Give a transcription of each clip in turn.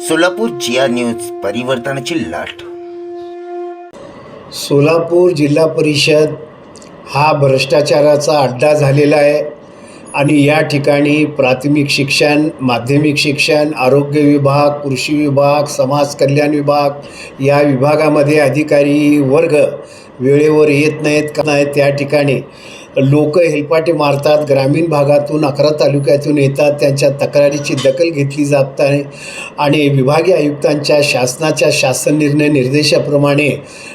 सोलापूर जिया news परिवर्तनाची लाट. सोलापूर जिल्हा परिषद हा भ्रष्टाचाराचा अड्डा झालेला आहे आणि या ठिकाणी प्राथमिक शिक्षण माध्यमिक शिक्षण आरोग्य विभाग कृषी विभाग समाज कल्याण विभाग या विभागामध्ये अधिकारी वर्ग वेळेवर येत नाहीत का नाहीत. त्या ठिकाणी लोक हेलपाटे मारतात ग्रामीण भागातून अकरा तालुक्यातून येतात त्यांच्या तक्रारीची दखल घेतली जात आहे. आणि विभागीय आयुक्तांच्या शासनाच्या शासन निर्णय निर्देशाप्रमाणे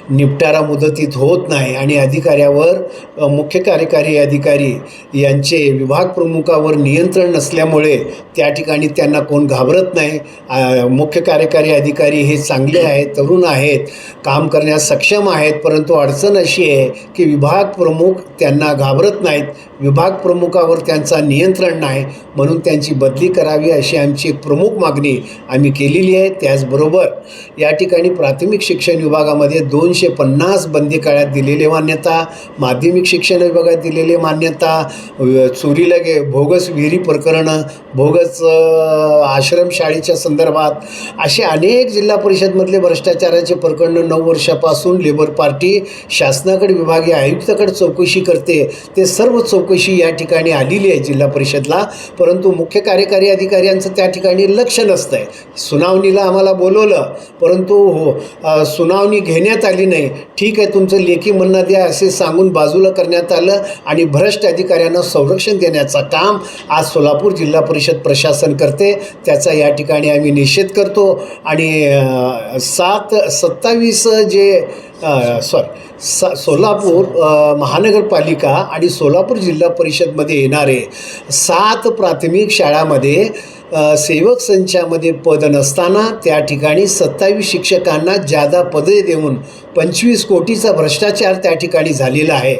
निपटारा मुदतीत होत नाही. आणि अधिकाऱ्यावर मुख्य कार्यकारी अधिकारी यांचे विभाग प्रमुखावर नियंत्रण नसल्यामुळे त्या ठिकाणी त्यांना कोण घाबरत नाही. मुख्य कार्यकारी अधिकारी हे चांगले आहेत तरुण आहेत काम करण्यास सक्षम आहेत परंतु अडचण अशी आहे की विभाग प्रमुख त्यांना घा घाबरत नाहीत. विभाग प्रमुखावर त्यांचा नियंत्रण नाही. म्हणून त्यांची बदली करावी अशी आमची एक प्रमुख मागणी आम्ही केलेली आहे. त्याचबरोबर या ठिकाणी प्राथमिक शिक्षण विभागामध्ये दोनशे पन्नास बंदी काळात दिलेली मान्यता माध्यमिक शिक्षण विभागात दिलेली मान्यता चोरीला गे भोगस विहिरी प्रकरणं भोगस आश्रमशाळेच्या संदर्भात असे अनेक जिल्हा परिषदमधले भ्रष्टाचाराचे प्रकरणं नऊ वर्षापासून लेबर पार्टी शासनाकडे विभागीय आयुक्ताकडे चौकशी करते. ते सर्व चौकशी या ठिकाणी आलेली आहे जिल्हा परिषदला. परंतु मुख्य कार्यकारी अधिकाऱ्यांचं त्या ठिकाणी लक्ष नसतं आहे सुनावणीला आम्हाला बोलवलं परंतु हो सुनावणी घेण्यात आली नाही. ठीक आहे तुमचं लेखी म्हणणं द्या असे सांगून बाजूला करण्यात आलं आणि भ्रष्ट अधिकाऱ्यांना संरक्षण देण्याचं काम आज सोलापूर जिल्हा परिषद प्रशासन करते. त्याचा या ठिकाणी आम्ही निषेध करतो. आणि सात सत्तावीस जे सॉरी सा सोलापूर महानगरपालिका आणि सोलापूर जिल्हा परिषदमध्ये येणारे सात प्राथमिक शाळामध्ये सेवक संचामध्ये पद नसताना त्या ठिकाणी सत्तावीस शिक्षकांना जादा पदे देऊन पंचवीस कोटीचा भ्रष्टाचार त्या ठिकाणी झालेला आहे.